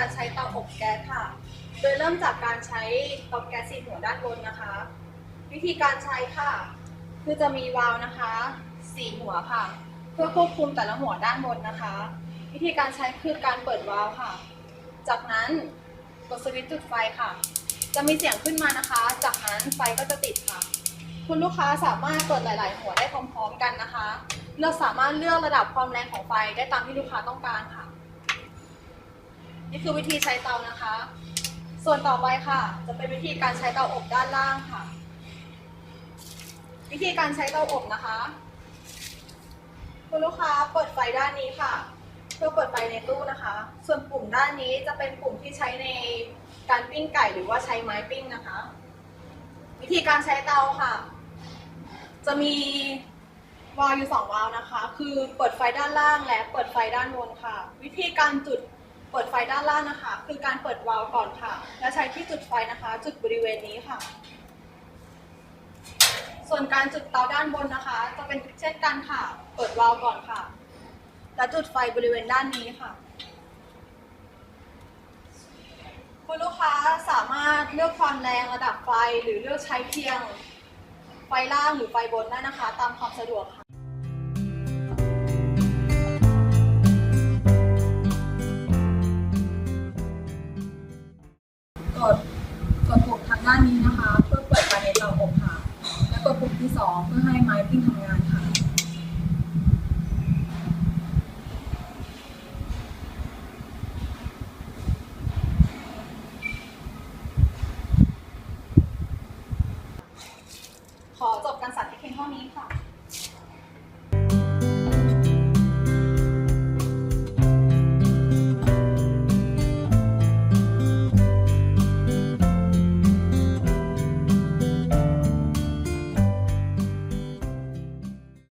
การใช้เตาอบแก๊สค่ะ โดยเริ่มจากการใช้เตาแก๊สสีหัวด้านบนนะคะ วิธีการใช้ค่ะ คือจะมีวาล์วนะคะสี่หัวค่ะ เพื่อควบคุมแต่ละหัวด้านบนนะคะ วิธีการใช้คือการเปิดวาล์วค่ะ จากนั้นกดสวิตช์จุดไฟค่ะ จะมีเสียงขึ้นมานะคะ จากนั้นไฟก็จะติดค่ะ คุณลูกค้าสามารถเปิดหลาย ๆ หัวได้พร้อม ๆ กันนะคะ เราสามารถเลือกระดับความแรงของไฟได้ตามที่ลูกค้าต้องการค่ะ นี่คือวิธีใช้เตานะคะ ส่วนต่อไปค่ะ จะเป็นวิธีการใช้เตาอบด้านล่างค่ะ วิธีการใช้เตาอบนะคะคุณลูกค้าเปิดไฟด้านนี้ค่ะ เพื่อเปิดไฟในตู้นะคะ ส่วนปุ่มด้านนี้จะเป็นปุ่มที่ใช้ในการปิ้งไก่หรือว่าใช้ไม้ปิ้งนะคะ วิธีการใช้เตาค่ะ จะมีวาล์วอยู่สองวาล์วนะคะ คือเปิดไฟด้านล่างและเปิดไฟด้านบนค่ะ วิธีการจุด เปิดไฟด้านล่างนะคะ คือการเปิดวาล์วก่อนค่ะ และใช้ที่จุดไฟนะคะ จุดบริเวณนี้ค่ะ ส่วนการจุดเตาด้านบนนะคะ จะเป็นเช่นกันค่ะ เปิดวาล์วก่อนค่ะ และจุดไฟบริเวณด้านนี้ค่ะ คุณลูกค้าสามารถเลือกความแรงระดับไฟหรือเลือกใช้เพียงไฟล่างหรือไฟบนได้นะคะ ตามความสะดวกค่ะ ดกดปุ่มทางด้านนี้นะคะ เพื่อเปิดไฟในเตาอบค่ะ และกดปุ่มที่สองเพื่อให้ไม้ปิ้งทำงานค่ะ ขอจบการสาธิตเพียงเท่านี้ค่ะ